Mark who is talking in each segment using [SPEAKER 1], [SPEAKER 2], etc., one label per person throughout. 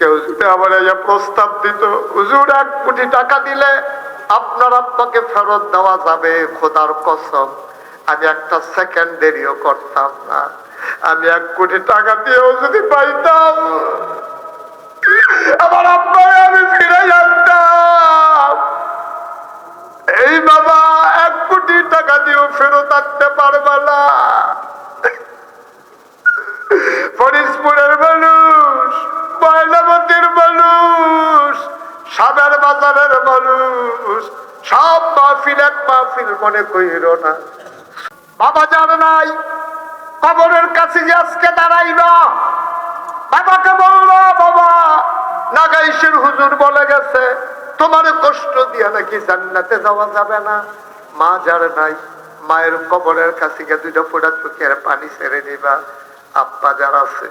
[SPEAKER 1] কেউ যদি আমার প্রস্তাব দিত, হুজুর, এক কোটি টাকা দিলে আপনার ফেরত দেওয়া যাবে, খোদার কসম। আমি একটা সেকেন্ড দেরিও করতাম না। আমি এক কোটি টাকা দিয়েও যদি পাইতাম, আমার আব্বাই আমি ফিরে জানতাম এই বাবা, এক কোটি টাকা দিয়েও ফেরত আনতে পারবে না। ফরিদপুরের মানুষ ময়নামতির মানুষ, সাদার বাজারের মানুষ, সব মাহফিল এক মাহফিল মনে কইর না। বাবা জান নাই, কবরের কাছে যে আজকে দাঁড়াইল বাবাকে বলল বাবা নাগাইশের হুজুর বলে গেছে, তোমার কষ্ট দিয়ে নাকি জান্নাতে যাওয়া যাবে না? মা যার নাই, মায়ের কবরের কাছে গিয়ে দুইটা ফোটা চোখের পানি ছেড়ে দিবা। আব্বা যারা আছে,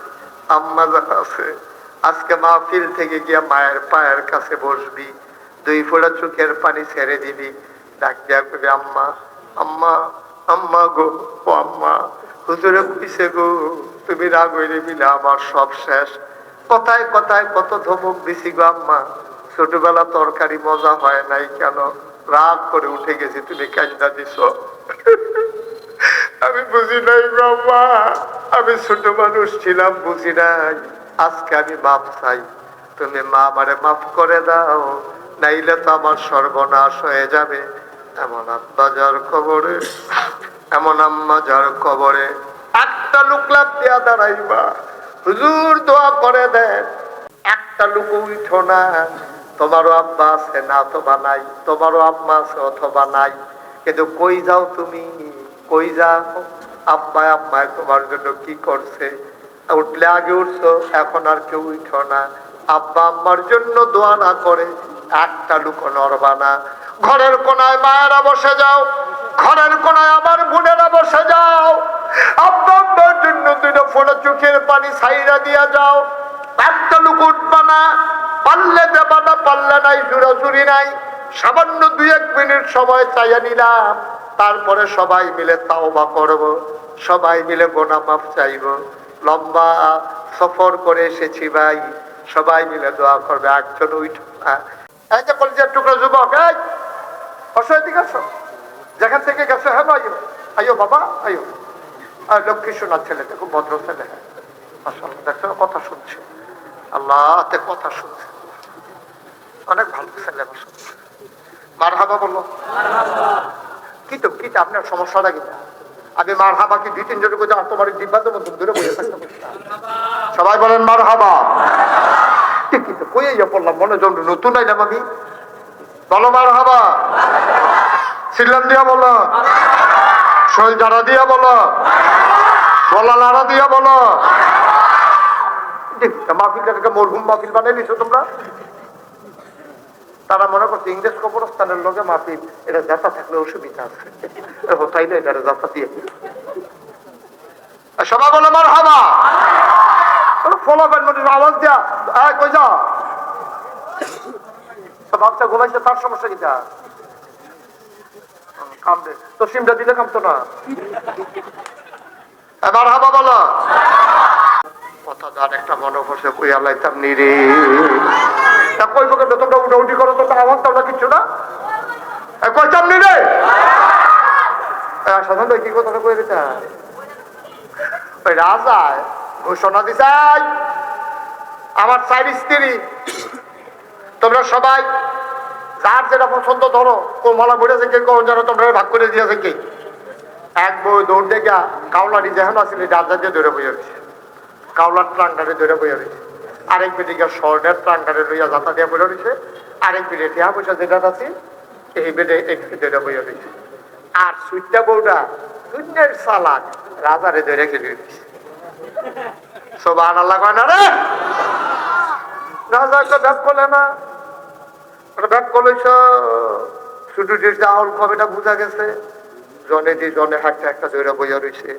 [SPEAKER 1] আম্মা যারা আছে আজকে মাহফিল থেকে গিয়া মায়ের পায়ের কাছে বসবি, দুই ফোড়া চোখের পানি ছেড়ে দিবি। ডাক দিয়া আম্মা আম্মা আম্মা গো, ও আম্মা, হুজুরে কইছে গো, তুমি রাগ হইলে মিলে আমার সব শেষ। কথায় কথায় কত ধমক দিছি গো আম্মা। ছোটবেলা তরকারি মজা হয় নাই কেন? রাগ করে উঠে গেছি, তুমি কাজটা দিছ। আমি বুঝি নাই আম্মা। আমি ছোট মানুষ ছিলাম, বুঝি নাই। আজকে আমি মাপ চাই। তুমি মা আমারে মাফ করে দাও, নাইলে তো আমার সর্বনাশ হয়ে যাবে। এমন আব্বা যার কবরে, এমন আম্মা যার কবরে। একটা লোক লাভ দিয়া দাঁড়াইবা। হুজুর দোয়া করে দেন। একটা লোক উঠো না। তোমারও আব্বা আছে না, অথবা নাই। তোমারও আম্মা আছে, অথবা নাই। কিন্তু কই যাও তুমি? কই যাও? আব্বা আম্মায় তোমার জন্য কি করছে? উঠলে আগে উঠছো, এখন আর কেউ উঠো না। আব্বা আম্মার জন্য দোয়া না করে, একটা লুকো নড়বা না। ঘরের কোনায় মায়েরা বসে যাও, ঘরের কোনায় আমার বোনেরা বসে যাও। আব্বা আম্মার জন্য দুটো ফোটা চোখের পানি সাইরা দিয়া যাও। একটা লুক উঠবা না, পারলে দেবা না, পারলে নাই, জুরাজুরি নাই। সামান্য দুই এক মিনিট সময় চাইয়া নিলাম, তারপরে সবাই মিলে তাও তাওবা করব, সবাই মিলে গোনা মাফ চাইব। লম্বা সফর করে এসেছি ভাই। সবাই মিলে দোয়া করবে একজন উইঠ এই যে কলজার টুকরো যুবক এই! অসহ দিকে আসো। যেখান থেকে গেছো হ্যাঁ আইও আইও বাবা আর লক্ষ্মী সোনার ছেলেটা খুব ভদ্র ছেলে। আসলে দেখছ কথা শুনছে। আল্লাহতে কথা শুনছে। অনেক ভালো ছেলে মার হাবা বলল কি তো কি আপনার সমস্যাটা কি? আমি মার হাবা কি দুই তিনজন করে আর তোমার ডিব্বা তো মধ্যে দূরে বসে থাকতে সবাই বলেন মার হাবা কিন্তু কই ইয়ে পড়লাম, মনে জন নতুন আইলাম আমি। বলো মার হাবা সিল্লাম দিয়া বলো। শৈল জারা দিয়া বলো। গলা লাড়া দিয়া বলো। মাহফিলটাকে মরহুম মাহফিল বানাই নিছো তোমরা। তারা মনে করছে ইংরেজ কবরস্থানের লোকে মাহফিল এটা যাতা থাকলে অসুবিধা আছে। তাইলে এটা যাতা দিয়ে। সবাই মার হাবা মানে আওয়াজ কই যা বাচ্চা ঘুমাইছে, তার সমস্যা কিটা কামড়ে। তো সিমটা দিলে কামতো না? এবার হাবা বলো। কথা যার একটা মনে বসে কই আলাইতাম নিরে তা কই বকে তোমরা উঠা উঠি করো তোমরা আওয়াজ দাও না কিচ্ছু না? এ, কইতাম নিরে সাধারণ ভাই কি কথাটা কই দিতা ওই রাজায় ঘোষণা দিছাই আমার চার স্ত্রী তোমরা সবাই যার যেটা পছন্দ ধরো কোমলা ঘুরেছে কে কোন যেন তোমরা ভাগ করে দিয়েছে কে এক বই দৌড় দেখা কাউলারি যেহেন আসলে রাজা দিয়ে ধরে বইয়া রয়েছে কাউলার ট্রাঙ্কারে ধরে বইয়া আরেক বেদিকে স্বর্ণের ট্রাঙ্কারে লইয়া যাতা দিয়ে বইয়া রয়েছে আরেক বেদে টিয়া পয়সা যেটা আছে, এই একটু ধরে বইয়া রয়েছে আর সুইটটা বউটা দুনিয়ার সালাক রাজারে ধরে খেলে সোবান আল্লাহ কয় না রে? রাজা ব্যাগ করলে না। ব্যাগ চাউল কবেটা বুঝা গেছে, জনে দিয়ে জনে হাঁটতে একটা দৈরা বইয়া রয়েছে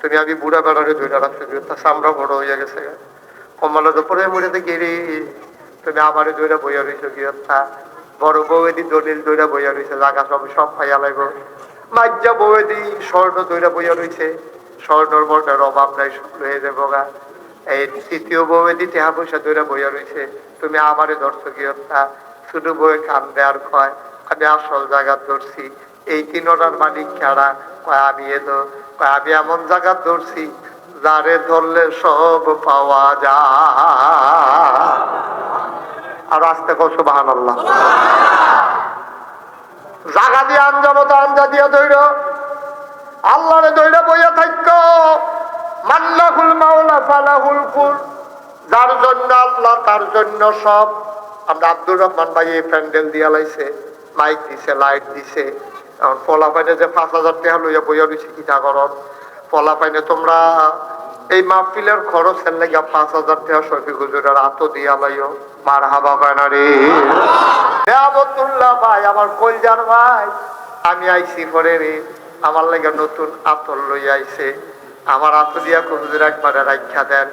[SPEAKER 1] তুমি আমি বুড়া বেড়ারে দৈরা রাখতে দিও তা সামরা বড় হয়ে গেছে। কমলের উপরে মরে দেখি রে। তুমি আমারে দৈরা বইয়া কি তা বড় বউয়েদি দলিল দৈরা বইয়া রয়েছে জাগা সব সব খাইয়া লাগবো মাজ্জা বউয়েদি স্বর্ণ দৈরা বইয়া রয়েছে স্বর্ণর বর্ণের অভাব নাই হয়ে যাব গা। এই তৃতীয় দিয়ে টেহা পয়সা ধরে বইয়া রয়েছে তুমি আমারে ধরছো হত্যা শুধু বই কান্দে আর কয়, আমি আসল জায়গা ধরছি। এই তিনটার মালিক খেড়া কয় আমি এলো? কয়, আমি এমন জায়গা ধরছি যারে ধরলে সব পাওয়া যায়। আর আসতে কছো বাহান আল্লাহ জাগা দিয়ে আনজাবো তো আনজা দিয়া দৈর আল্লাহরে দৈরা বইয়া থাক মান্নাহুল মাওলা ফালাহুল ফুল। যার জন্য আল্লাহ, তার জন্য সব। আমরা আব্দুর রহমান ভাই এই প্যান্ডেল দিয়া লাইছে, মাইক দিছে, লাইট দিছে। এখন পলা যে পাঁচ হাজার টাকা লইয়া বইয়া দিছে কিটা করন পলা পাইনে তোমরা এই মাহফিলের খরচের লেগে পাঁচ হাজার টাকা শফি হুজুরের আতো দিয়া লাইও। মার হাবা পায়না রে ভাই আমার কলজার ভাই আমি আইছি পরে রে। আমার লাগে নতুন আতর লই আইছে। আমার আত দিয়া হুজুর একবারে রাখা দেন।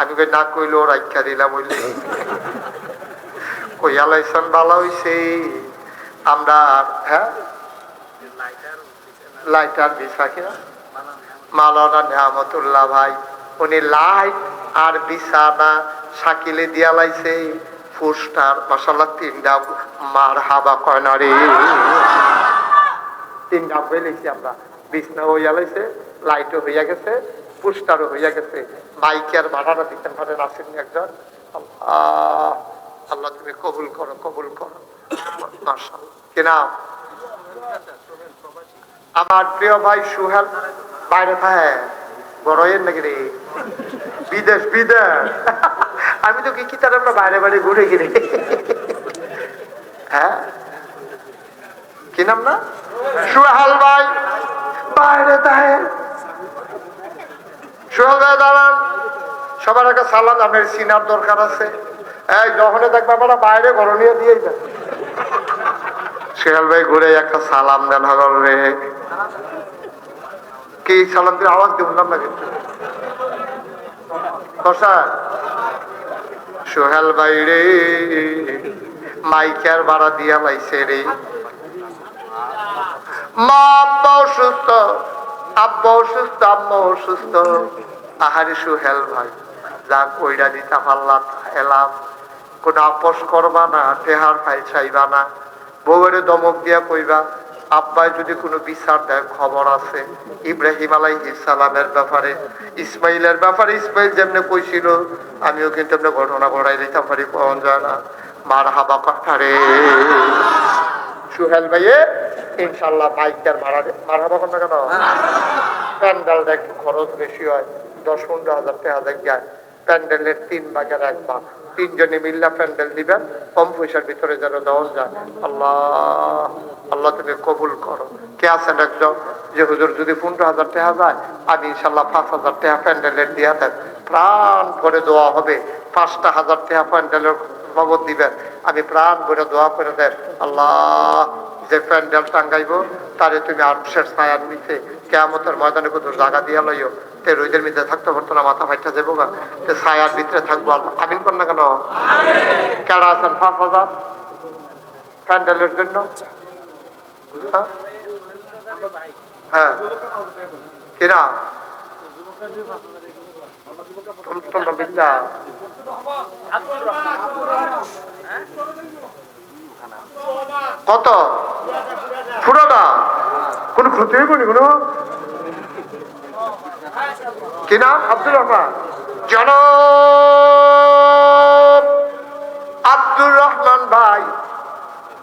[SPEAKER 1] আমি কই না কইলেও রাখা দিলাম হইলে কইয়া লাইছেন ভালো হইছে। আমরা হ্যাঁ? লাইটার বিছা কিনা মালানা নেহামতুল্লাহ ভাই, উনি লাইট আর বিছানা সাকিলে দিয়া লাইছে। ফুস্টার মশালা তিনটা মার হাবা তিনটা আমরা। বিছনা হইয়া লাইছে, লাইটও হইয়া গেছে পুস্টারও হইয়া গেছে। মাইকের ভাড়াটা দিতেন ভাড়া আসেননি একজন। আল্লাহ তুমি কবুল করো কবুল করো। মার্শাল আমার প্রিয় ভাই সুহেল বাইরে থাকে বড়য়ের নাকি বিদেশ বিদেশ। আমি তো কি তার আমরা বাইরে বাইরে ঘুরে গিরে? হ্যাঁ? কি নাম না? সুহেল ভাই। বাইরে থাকে সুহেল ভাই, দাঁড়ান। সবার একটা সালাদ আপনার সিনার দরকার আছে। এই, যখনই দেখবে আমরা বাইরে ঘর নিয়ে দিয়ে যান। সোহেল ভাই, ঘুরে একটা সালাম দেন হগল রে। কি সালাম দিয়ে আওয়াজ দিব না কিন্তু সোহেল ভাই রে, মাইকের ভাড়া দিয়া লাইছে রে। মা আব্বা অসুস্থ আব্বা অসুস্থ, আম্মা অসুস্থ। আহারি সুহেল ভাই যা কইরা দিতা পাল্লা এলাম। কোন আপোষ করবা না, টেহার ফাইল চাইবা না। বউয়ের দমক দিয়া কইবা আব্বাই যদি কোনো বিচার দেয়, খবর আছে। ইব্রাহিম আলাই সালামের ব্যাপারে, ইসমাইলের ব্যাপারে, ইসমাইল যেমনি কইছিল, আমিও কিন্তু এমনি ঘটনা ঘটাই দিতাম পারি পাওয়া যায় না। মার হাবা পাঠারে। সুহেল ভাইয়ে ইনশাল্লাহ বাইকটার ভাড়া মার হাবা কথা কেন? প্যান্ডেলটা একটু খরচ বেশি হয়, দশ পনেরো হাজার টাকা যায় প্যান্ডেলের তিন ভাগের এক ভাগ। তিনজনে মিল্লা প্যান্ডেল দিবেন, কম পয়সার ভিতরে যেন দেওয়া যায়। আল্লাহ আল্লাহ তুমি কবুল করো। কে আছেন একজন? যে হুজুর যদি পনেরো হাজার টাকা যায় আমি ইনশাল্লাহ পাঁচ হাজার টাকা প্যান্ডেলের দিয়া দেন প্রাণ করে দেওয়া হবে, পাঁচটা হাজার টাকা প্যান্ডেলের বাবদ দিবেন। আমি প্রাণ ভরে দোয়া করে দেন আল্লাহ যে প্যান্ডেল টাঙ্গাইব তারে তুমি আটশের ছায়ার নিচে কেয়ামতের ময়দানে কত জায়গা দিয়া লইও। তে রোদের মধ্যে থাকতে পারতো না মাথা ফাইটা যাব গা। তে ছায়ার ভিতরে থাকব আমিন কর না কেন? কেডা আছেন? পাঁচ হাজার প্যান্ডেলের জন্য? হ্যাঁ? হ্যাঁ। কিরা? কত? পুরোটা? কোন ক্ষতি হইব নি কোনো? কি নাম? আব্দুর রহমান। জন আব্দুর রহমান ভাই।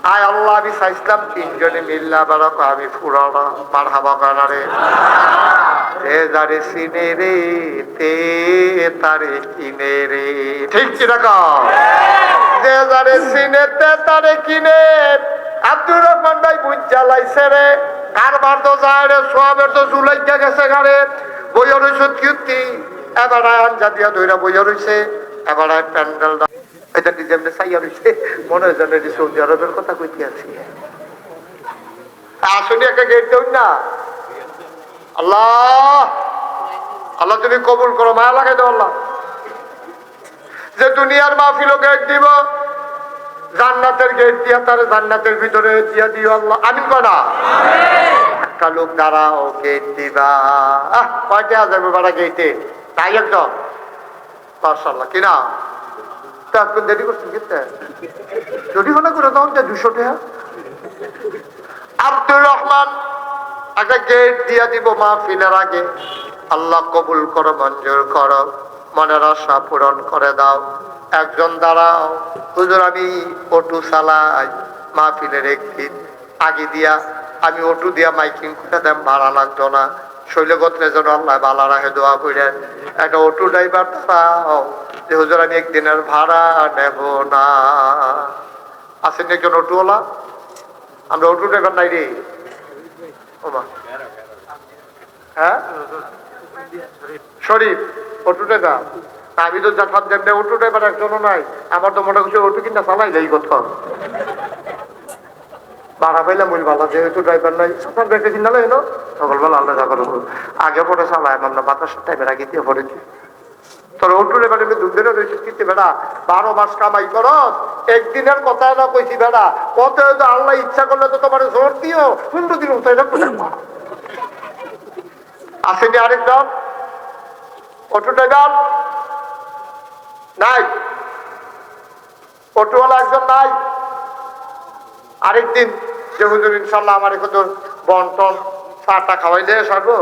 [SPEAKER 1] আয় আল্লাহ, আমি চাইছিলাম তিনজনে মিল্লা বারক আমি ফুরানা মার হাবা কানারে তে যারে সিনে রে, তে তারে কিনে রে। ঠিক কি রকম যে যারে সিনে তে তারে কিনে। আব্দুর রহমান ভাই বুঝ জ্বালাইছে রে। কারবার তো যায় রে, সোয়াবের তো জুলাইকা গেছে গাড়ে বইয়া রয়েছে কীর্তি এবার আঞ্জা দিয়া দইরা বইয়া রয়েছে এবার প্যান্ডেল এটা নিজে এমনি চাইয়া রয়েছে মনে হয় যেন সৌদি আরবের কথা কইতে আছি। আসুনি একটা গেট না। আল্লাহ! আল্লাহ তুমি কবুল করো মায়া লাগাই দাও আল্লাহ। যে দুনিয়ার মাহফিলও গেট দিব জান্নাতের গেট দিয়া তার জান্নাতের ভিতরে দিয়া দিও আল্লাহ। আমিন কনা একটা লোক দাঁড়াও গেট দিবা। আহ কয়টা যাবে বাড়া গেটে তাই একদম মার্শাল্লাহ কিনা দেরি করছেন কিন্তু করে যে দুশো টাকা। আব্দুর রহমান একটা গেট দিব আগে। আল্লাহ কবুল করো, মঞ্জুর করো, মনের আশা পূরণ করে দাও। একজন দাঁড়াও। হুজুর, আমি অটু চালাই। মাহফিলের একদিন আগে দিয়া, আমি অটু দিয়া মাইকিং করে দেন, ভাড়া লাগতো না। শৈলগত্রে যেন আল্লাহ বালা রাখে দোয়া করেন একটা অটো ড্রাইভার দাও যে হুজুর আমি একদিনের ভাড়া নেব না। আছেন একজন অটোওয়ালা। আমরা অটো ড্রাইভার নাই রে। হ্যাঁ? Sharif, auto driver. আমি তো যখন দেখবে অটো ড্রাইভার একজনও নাই। আমার তো মনে করছে অটো কিনা চালাই যাই কোথাও। ভাড়া পাইলাম, বলি ভালো যেহেতু ড্রাইভার নাই সকাল ব্যাগে কিনা লাই না? সকালবেলা আল্লাহ যা করব আগে পরে চালায় আমরা বাতাস টাইমের আগে দিয়ে পড়েছি তোর অটো ড্রাইভার এমনি দুধ দিনে রয়েছে কিন্তু বেড়া বারো মাস কামাই করস, একদিনের কথা না কইছি বেড়া কত হয়তো আল্লাহ ইচ্ছা করলে তো তোমার জোর দিও, পনেরো দিন উঠে যাব আসেনি আরেকজন অটো ড্রাইভার নাই। অটোওয়ালা একজন নাই। আরেকদিন। যে হুজুর ইনশাল্লাহ আমার এখন বন্টন চাটা খাওয়াই দিয়ে, সারবো?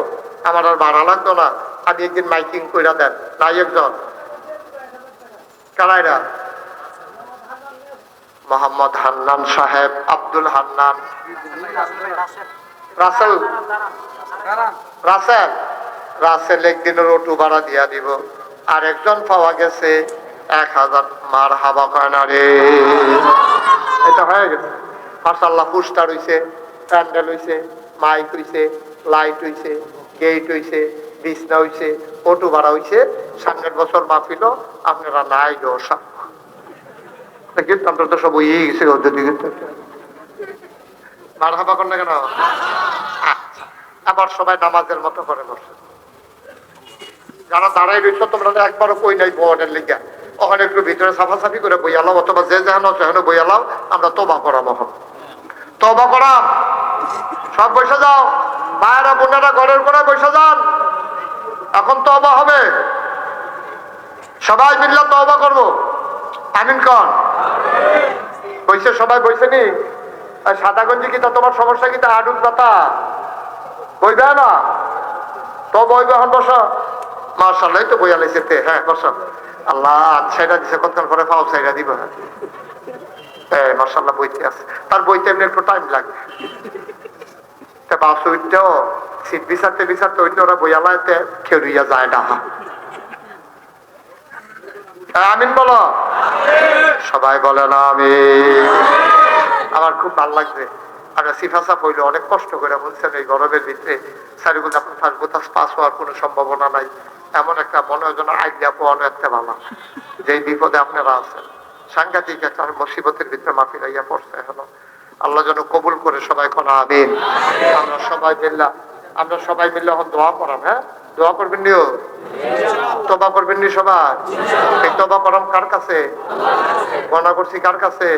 [SPEAKER 1] আমার আর ভাড়া লাগতো না। আমি একদিন মাইকিং কইরা দেন। নাই একজন। কারাইরা? মোহাম্মদ হান্নান সাহেব, আব্দুল হান্নান। রাসেল? রাসেল? রাসেল একদিনের অটু ভাড়া দিয়া দিব। আর একজন পাওয়া গেছে। এক হাজার মার হাবা কয় না রে এটা হয়ে গেছে। মার্শাল্লাহ পুস্টার হইছে প্যান্ডেল হইছে মাইক হইছে লাইট হইছে গেট হইছে, বিছনা হইছে, অটো ভাড়া হইছে। সামনের বছর মাহফিল আপনারা নাই দোষা কিন্তু আমরা তো সব ইয়ে গেছে হাবা না কেন? আচ্ছা আবার সবাই নামাজের মতো করে বসে। যারা দাঁড়াই রয়েছ, তোমরা একবারও কই নাই বোর্ডের লিখা ওখানে একটু ভিতরে সাফাসাফি করে বইয়ালাম অথবা যে যেখানে সেখানে বইয়ালাম আমরা তোবা করাম এখন তবা করাম সব বসে যাও। মায়েরা, বোনেরা ঘরের করে বসে যান। এখন তবা হবে। সবাই মিললে তবা করব। আমিন কন। বইছে সবাই বইছে নি? সাদা গঞ্জি কি তা তোমার সমস্যা কি? তা হাডুন পাতা। বইবে না? তো বইবে এখন বসো। মার্শাল্লাহ তো বইয়া লাইছে তে। হ্যাঁ বসো। আল্লাহ সাইডা দিছে কতক্ষণ পরে পাও সাইডা দিব? হ্যাঁ মার্শাল্লাহ বইতে আছে। তার বইতে এমনি একটু টাইম লাগে। বাস উঠতেও সিট বিচারতে বিচারতে ওরা বইয়ালাইতে যায় ডাহা আমিন বলো। সবাই বলে না আমি আমার খুব ভালো লাগছে। আমরা সিফাসা পড়লে অনেক কষ্ট করে বলছেন এই গরমের ভিতরে। সারিগুলো আপনার ফাঁসবোতাস পাস হওয়ার কোনো সম্ভাবনা নাই। এমন একটা মনে হয় যেন আইডিয়া পাওয়ানো একটা ভালো। যেই বিপদে আপনারা আছেন। সাংঘাতিক একটা মুসিবতের ভিতরে মাফি লাইয়া পড়ছে হলো আল্লাহ যেন কবুল করে সবাই কোনা আমিন। আমরা সবাই মিল্লা, আমরা সবাই মিললে এখন দোয়া করাম হ্যাঁ? দোয়া করবেন নিও? তোবা করবেন নি সবাই? এই তোবা কার কাছে? গণা করছি কার কাছে?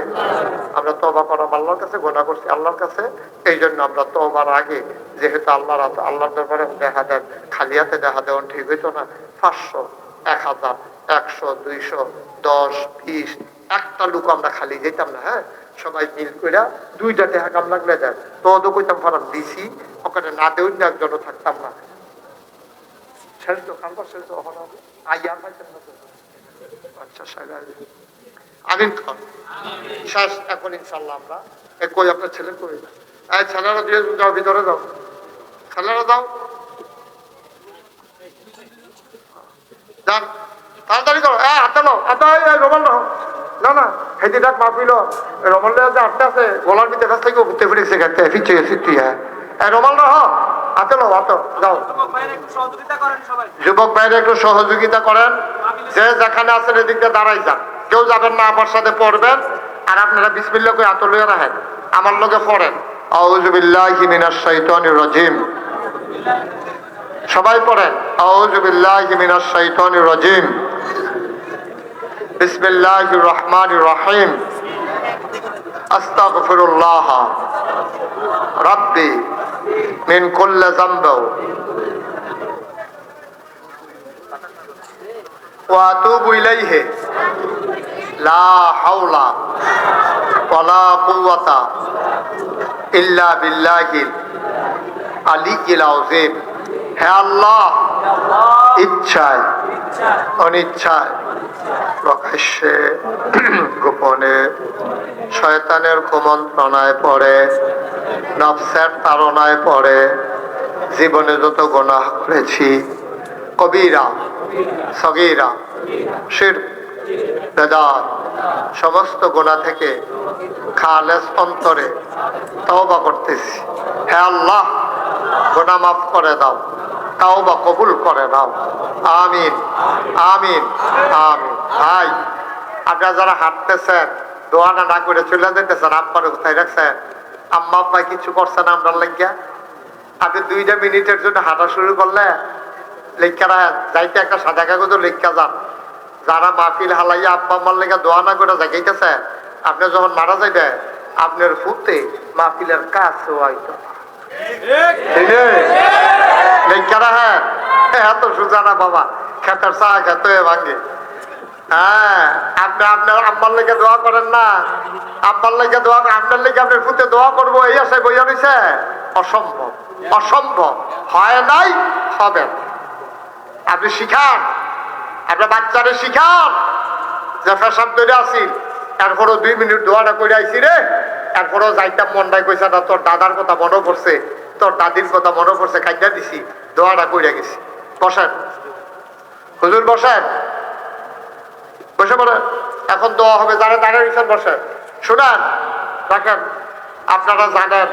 [SPEAKER 1] আমরা তোবা করাম আল্লাহর কাছে গণা করছি আল্লাহর কাছে। এই জন্য আমরা তোবার আগে, যেহেতু আল্লাহর দরবারে দেখা দেন খালিয়াতে দেখা দেওয়ান ঠিক হইতো না। পাঁচশো, এক হাজার একশো, দুইশো, দশ, বিশ, একটা লোক আমরা খালি যেতাম না হ্যাঁ? সবাই মিল কইরা দুইটা টাকা কাম লাগলে দেন তো তো কইতাম দিছি, ওখানে না দেউ না একজনও থাকতাম না। আচ্ছা এখন আমরা কই আপনার ছেলে ছেলেরা ভিতরে যান। তাড়াতাড়ি করো। এ হাতে লো রোমান রহ না না হেদি ডাক মাফিল রোমান যে আটটা আছে গলার ভিতরে কাছ থেকে ঘুরতে ফিরেছে গাড়িতে ফিরছে ফিরছি হ্যাঁ। রোমান রহ হাতে লো হাতে যাও। যুবক ভাইরা একটু সহযোগিতা করেন যে যেখানে আছেন এদিকটা দাঁড়াই যান। কেউ যাবেন না আমার সাথে পড়বেন। আর আপনারা বিসমিল্লা করে আত লইয়া রাখেন। আমার লোকে পড়েন। আউযুবিল্লাহি মিনাশ শাইতানির রাজিম। সবাই পড়েন। আউজবিল্লাহিমিনাশাইতানির বিসমিল্লাহির রহমানির রহিম। আস্তাগফিরুল্লাহ। রাব্বি মিন কুল্লি যামব ওয়া আতুবু ইলাইহি। লা হাওলা ওয়ালা কুওয়াতা ইল্লা বিল্লাহিল আলিয়্যিল আযীম। হে আল্লাহ। ইচ্ছায়, অনিচ্ছায় প্রকাশ্যে গোপনে শয়তানের কুমন্ত্রণায় পড়ে, নফসের তাড়নায় পড়ে, জীবনে যত গোনাহ করেছি, কবিরা, সগীরা, শির, বেদাত, সমস্ত গোনা থেকে খালেস অন্তরে তওবা করতেছি। হে আল্লাহ গোনা মাফ করে দাও। তাওবা কবুল করে দাও আমিন আমিন আমিন। ভাই, আপনারা যারা হাঁটতেছেন দোয়ানা না করে চলে যেতেছেন আব্বার কোথায় রাখছেন? আম্মা, আব্বাই কিছু করছেন আমরা লাগিয়া? আপনি দুইটা মিনিটের জন্য হাঁটা শুরু করলে, লেখারা যাইতে একটা সাদা কাগজ লেখা যান। যারা মাহফিল হালাইয়া আব্বা, আম্মার লেখা দোয়া না করে জাগাইতেছে আপনি যখন মারা যাইবে, আপনার ফুতে মাহফিলের কাজ হয়তো লেখারা হ্যাঁ এত সোজা না বাবা, খেতের চা খেতে ভাঙে হ্যাঁ আপনি আপনার দোয়া করেন না। দোয়া, আপনার করব, এই বইয়া অসম্ভব অসম্ভব। হয় নাই, হবে আপনি শিখান, আপনার বাচ্চারে শিখান। যে ফেসাব ধরে আসি এরপরও দুই মিনিট দোয়াটা করে আইসি রে। এরপরও যাইতাম, মনটাই কইছে, না, তোর দাদার কথা মনে পড়ছে। তোর দাদির কথা মনে পড়ছে খাইয়া দিছি, দোয়াটা করে গেছি। বসেন। হুজুর বসেন। বসে পড়ে এখন দোয়া হবে, যারা দাঁড়িয়ে রয়েছেন, বসেন। শুনান, দেখেন, আপনারা জানেন,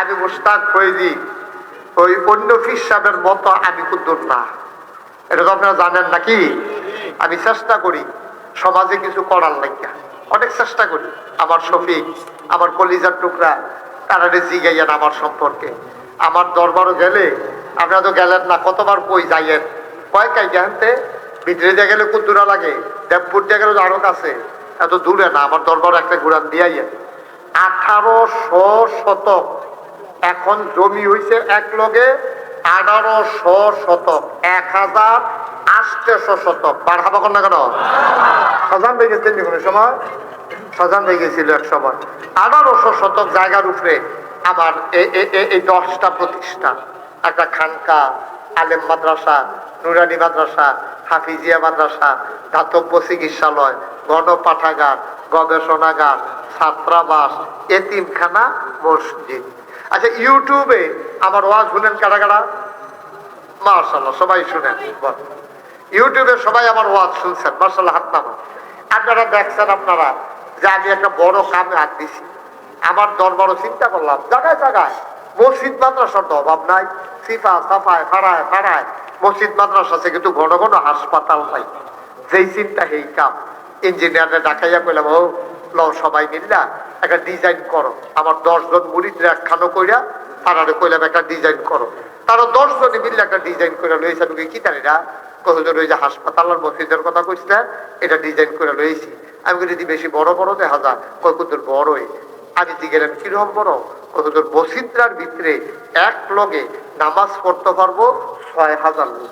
[SPEAKER 1] আমি মুস্তাক ফৈজি, ওই অন্য ফিস সাহেবের মতো আমি কুদ্দুর না। এটা তো আপনারা জানেন নাকি? আমি চেষ্টা করি, সমাজে কিছু করার লাগিয়া। অনেক চেষ্টা করি, আমার শফিক, আমার কলিজার টুকরা তারা জিগাইয়েন আমার সম্পর্কে। আমার দরবারও গেলে, আপনারা তো গেলেন না, কতবার কই যাইয়েন? কয় কাই জানতে ভিতরে দিয়ে গেলে খুব দূরা লাগে, দেবপুর দিয়ে গেলে আরও কাছে। এত দূরে না, আমার দরবার একটা ঘুরান দিয়াইয়েন। আঠারোশো শতক। এখন জমি হইছে এক লগে আঠারোশো শতক। এক হাজার আটশো শতক। বার হাবা না কেন? সাজান কোনো সময়? সাজান গেছিল এক সময়। আঠারোশো শতক জায়গার উপরে আমার এই দশটা প্রতিষ্ঠান। একটা খানকা, আলেম মাদ্রাসা, নুরানি মাদ্রাসা, হাফিজিয়া মাদ্রাসা, দাতব্য চিকিৎসালয়, গণপাঠাগার, গবেষণাগার, ছাত্রাবাস, এতিমখানা, মসজিদ। আচ্ছা ইউটিউবে আমার ওয়াজ শুনেন কারা কারা? মার্শাল্লাহ সবাই শুনেন। ইউটিউবে সবাই আমার ওয়াজ শুনছেন মার্শাল্লাহ হাত নামা আপনারা দেখছেন আপনারা যে আমি একটা বড় কামে হাত দিছি। আমার দরবারও চিন্তা করলাম, জায়গায় জায়গায়। মসজিদ, মাদ্রাসার তো অভাব নাই। সিফা, সাফায়, ফাড়ায় ফাড়ায়। মসজিদ, মাদ্রাসা আছে কিন্তু ঘন ঘন হাসপাতাল নাই। যেই চিন্তা, সেই কাম। ইঞ্জিনিয়ারে ডাকাইয়া কইলাম, ও, লও সবাই মিল্লা একটা ডিজাইন করো। আমার দশজন মুড়িদরা একখানো কইরা তারারে কইলাম, একটা ডিজাইন করো। তারা দশজনে মিললে একটা ডিজাইন করে লইছে। তুমি কি জানিরা কহজোর ওই যে হাসপাতাল আর মসজিদের কথা কইছিলেন এটা ডিজাইন করে লইছি। আমি যদি বেশি বড় বড় দেখা যায় কুতুর বড়ই আমি জিগেলাম কীরকম বড়? কতদূর বসিদ্রার ভিতরে এক লগে নামাজ পড়তে পারব ছয় হাজার লোক।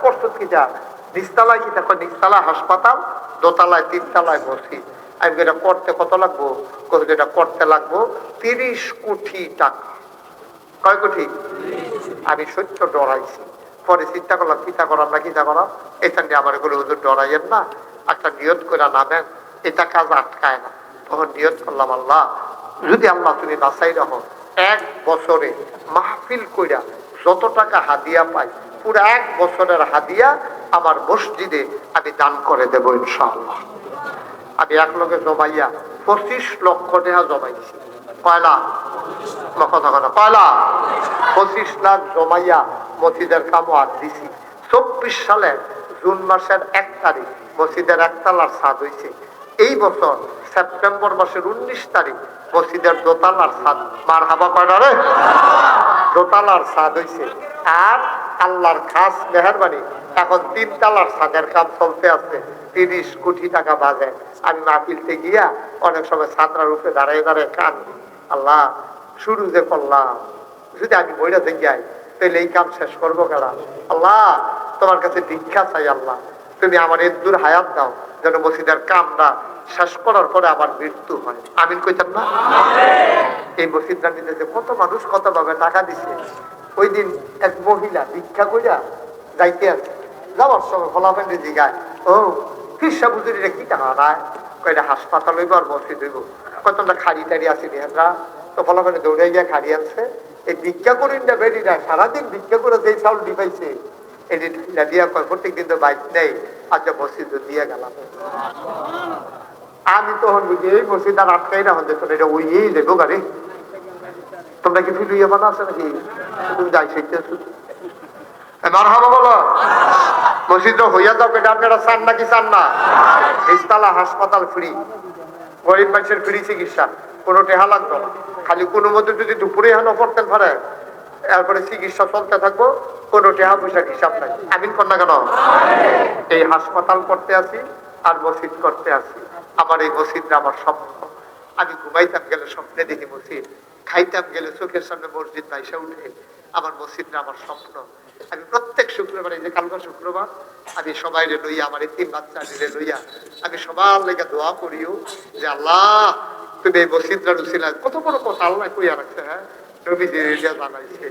[SPEAKER 1] প্রস্তুত কি যা? কি দেখো হাসপাতাল, দোতলায় আমি এটা করতে কত লাগবো? এটা করতে লাগবো তিরিশ কোটি টাকা। কয় কোটি? আমি সত্য ডরাইছি। পরে চিন্তা করলাম চিন্তা করাম না চিন্তা করাম এটা নিয়ে আমার এগুলো হুজুর ডরাইয়েন না। একটা নিয়ত করে নামেন, এটা কাজ আটকায় না। তখন নিয়ত করলাম, আল্লাহ, যদি আল্লাহ তুমি বাসাই রাখো এক বছরে মাহফিল কইরা যত টাকা হাদিয়া পাই, পুরো এক বছরের হাদিয়া আমার মসজিদে আমি দান করে দেবো ইনশাআল্লাহ। আমি এক লগে জমাইয়া পঁচিশ লক্ষ টাকা জমাইছি। কয়লা কথা কথা কয়লা পঁচিশ লাখ জমাইয়া আর জুন মাসের এক তারিখ এই বছর সেপ্টেম্বর মাসের উনিশ তারিখ মার হাবা রে? আর আল্লাহর খাস মেহরবানি, এখন তিন তালার ছাদের কাম চলতে আছে। তিরিশ কোটি টাকা বাজে আমি মাহফিলতে গিয়া অনেক সময় ছাত্রার উপরে দাঁড়ায় দাঁড়ায় কান আল্লাহ শুরু যে করলাম যদি আমি বইটা থেকে যাই তাহলে এই কাম শেষ করব কেনা আল্লাহ তোমার কাছে ভিক্ষা চাই আল্লাহ তুমি আমার এদুর হায়াত দাও যেন মসজিদের কামটা শেষ করার পরে আবার মৃত্যু হয়। আমিন কইতাম না? এই মসজিদটা নিতে যে কত মানুষ কত ভাবে টাকা দিছে ওই দিন এক মহিলা ভিক্ষা কইরা যাইতে আছে। যাওয়ার সময় ফলাফেন্ডে জিগায় ও ফিরসা বুঝুরিরা কি টাকা নাই কয়টা হাসপাতাল হইব আর মসজিদ হইব। কত আমরা খাড়ি টাড়ি আছি নেহরা তো ফলাফেন্ডে দৌড়ে গিয়ে খাড়ি আনছে। এই ভিক্ষা করিন না বেরিরা সারাদিন ভিক্ষা করে যেই চাউল দিবাইছে এটি দিয়া কয়, প্রত্যেক দিন তো বাইক নেই আচ্ছা দিয়ে গেলাম। আমি তখন বুঝি, এই মসজিদ আর আটকাই না তোর এটা দেবো গাড়ি। তোমরা কি ফিল ইয়ে বানা আছে নাকি? তুমি যাই শিখতে মার বলো। মসজিদ হইয়া যাও এটা আপনারা চান নাকি চান না? হাসপাতাল ফ্রি। গরিব মানুষের ফ্রি চিকিৎসা, কোনো টেহা লাগতো না। খালি কোনো মধ্যে যদি দুপুরে হানো পড়তেন পারে, এরপরে চিকিৎসা চলতে থাকব, কোনো টেহা পয়সা হিসাব নাই। আমিন না কেন? এই হাসপাতাল করতে আসি আর মসজিদ করতে আসি আমার এই মসজিদটা আমার স্বপ্ন। আমি ঘুমাইতাম গেলে স্বপ্নে দেখি মসজিদ, খাইতাম গেলে চোখের সামনে মসজিদ বাইসা উঠে, আমার মসজিদটা আমার স্বপ্ন। আমি প্রত্যেক শুক্রবার, যে কালকা শুক্রবার, আমি সবাই লইয়া, আমার এই তিন বাচ্চা লইয়া, আমি সবার লেগে দোয়া করিও যে আল্লাহ, তুমি এই মসজিদটা রুসিলা কত বড় কথা আল্লাহ কইয়া রাখছে হ্যাঁ? নবীজি রেজা জানাইছে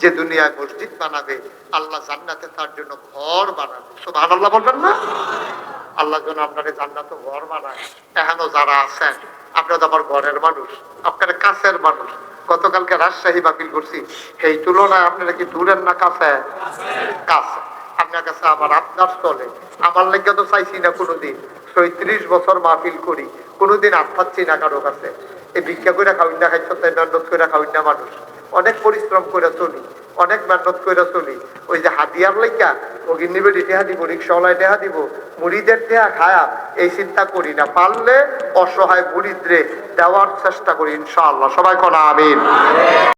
[SPEAKER 1] যে দুনিয়ায় মসজিদ বানাবে, আল্লাহ জান্নাতে তার জন্য ঘর বানাবে। সুবহানাল্লাহ বলবেন না? আল্লাহ যেন আপনাকে জান্নাত ঘর বানায়। এখনও যারা আছেন আপনারা তো আমার ঘরের মানুষ, আপনারা কাছের মানুষ। গতকালকে রাজশাহী বাতিল করছি। এই তুলনায় আপনারা কি দূরের না কাছে? কাছে। আপনার কাছে আমার আপনার চলে আমার লেগে তো চাইছি না কোনোদিন। ছয়ত্রিশ বছর মাহফিল করি, কোনোদিন আত্মাচ্ছি না কারও কাছে। এই ভিক্ষা করে খাওয়াই না, খাইছ তাই মেহনত করে খাওয়াই না মানুষ। অনেক পরিশ্রম করে চলি। অনেক মেহনত করে চলি। ওই যে হাতিয়ার লাইকা ওগির নিবে টেহা দিব, রিক্সাওয়ালায় টেহা দিব, মুড়িদের টেহা খায়া এই চিন্তা করি না। পারলে অসহায় মুড়িদরে দেওয়ার চেষ্টা করি, ইনশাআল্লাহ। সবাই কোনা আমিন।